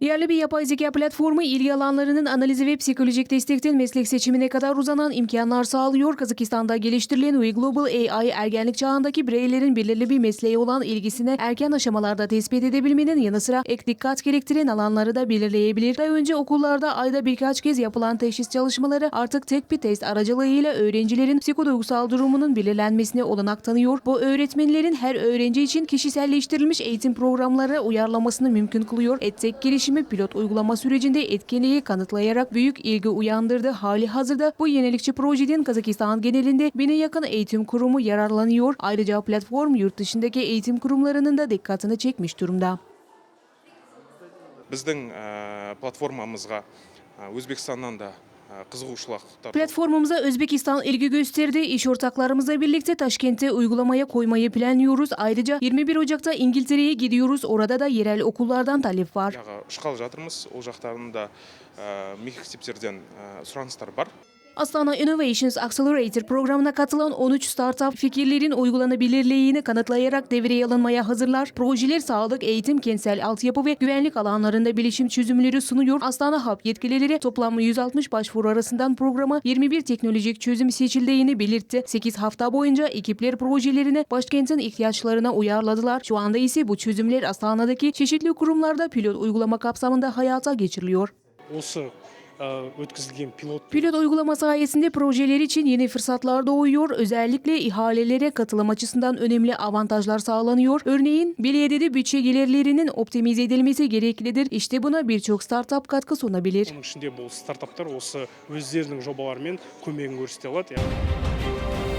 Yerli bir yapay zeka platformu ilgi alanlarının analizi ve psikolojik destekten meslek seçimine kadar uzanan imkanlar sağlıyor. Kazakistan'da geliştirilen We Global AI ergenlik çağındaki bireylerin belirli bir mesleğe olan ilgisini erken aşamalarda tespit edebilmenin yanı sıra ek dikkat gerektiren alanları da belirleyebilir. Daha önce okullarda ayda birkaç kez yapılan teşhis çalışmaları artık tek bir test aracılığıyla öğrencilerin psikoduygusal durumunun belirlenmesine olanak tanıyor. Bu öğretmenlerin her öğrenci için kişiselleştirilmiş eğitim programları uyarlamasını mümkün kılıyor. EdTech girişimi pilot uygulama sürecinde etkinliği kanıtlayarak büyük ilgi uyandırdı. Hali hazırda bu yenilikçi projeden Kazakistan genelinde bine yakın eğitim kurumu yararlanıyor. Ayrıca platform yurt dışındaki eğitim kurumlarının da dikkatini çekmiş durumda. біздің ә, платформамызға ә, өзбекстаннан да ә, қызығушылықтар Platformumuza Özbekistan ilgi gösterdi. İş ortaklarımızla birlikte Taşkent'te uygulamaya koymayı planlıyoruz. Ayrıca 21 Ocak'ta İngiltere'ye gidiyoruz. Orada da yerel okullardan talep var. яғы ұшқалы жатырмыз ол жақтарында ә, мектептерден ә, сұраныстар бар Astana Innovations Accelerator programına katılan 13 startup fikirlerin uygulanabilirliğini kanıtlayarak devreye alınmaya hazırlar. Projeler sağlık, eğitim, kentsel altyapı ve güvenlik alanlarında bilişim çözümleri sunuyor. Astana Hub yetkilileri toplam 160 başvuru arasından programa 21 teknolojik çözüm seçildiğini belirtti. 8 hafta boyunca ekipler projelerini başkentin ihtiyaçlarına uyarladılar. Şu anda ise bu çözümler Astana'daki çeşitli kurumlarda pilot uygulama kapsamında hayata geçiriliyor. осы ә, өткізілген пилот Pilot uygulama sayesinde projeler için yeni fırsatlar doğuyor. Özellikle ihalelere katılım açısından önemli avantajlar sağlanıyor. Örneğin belediyede bütçe gelirlerinin optimize edilmesi gereklidir. İşte buna birçok startup katkı sunabilir. оның ішінде бұл стартаптар осы өздерінің жобаларымен көмегін көрсете алады яғни